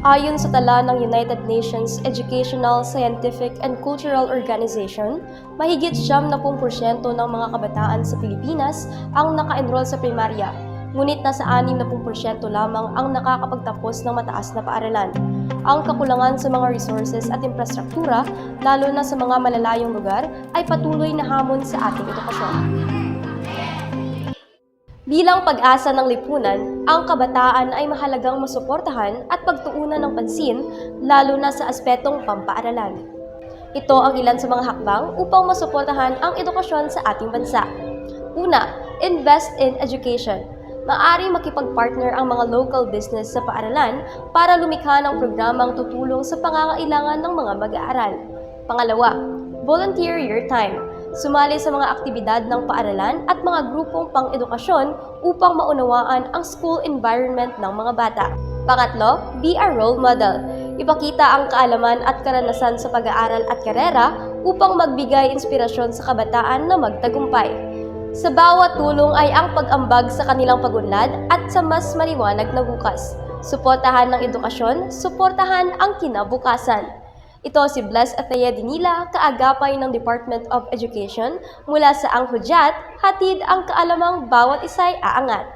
Ayon sa tala ng United Nations Educational, Scientific and Cultural Organization, mahigit siyam na porsyento ng mga kabataan sa Pilipinas ang naka-enroll sa primarya, ngunit nasa 60% lamang ang nakakapagtapos ng mataas na paaralan. Ang kakulangan sa mga resources at infrastruktura, lalo na sa mga malalayong lugar, ay patuloy na hamon sa ating edukasyon. Bilang pag-asa ng lipunan, ang kabataan ay mahalagang masuportahan at pagtuunan ng pansin, lalo na sa aspetong pampaaralan. Ito ang ilan sa mga hakbang upang masuportahan ang edukasyon sa ating bansa. Una, invest in education. Maaari makipag-partner ang mga local business sa paaralan para lumikha ng programang tutulong sa pangangailangan ng mga mag-aaral. Pangalawa, volunteer your time. Sumali sa mga aktibidad ng paaralan at mga grupong pang-edukasyon upang maunawaan ang school environment ng mga bata. Pangatlo, be a role model. Ipakita ang kaalaman at karanasan sa pag-aaral at karera upang magbigay inspirasyon sa kabataan na magtagumpay. Sa bawat tulong ay ang pag-ambag sa kanilang pagunlad at sa mas maliwanag na bukas. Suportahan ng edukasyon, suportahan ang kinabukasan. Ito si Bless Athea Dinila, kaagapay ng Department of Education mula sa Ang Hudyat, hatid ang kaalamang bawat isa'y aangat.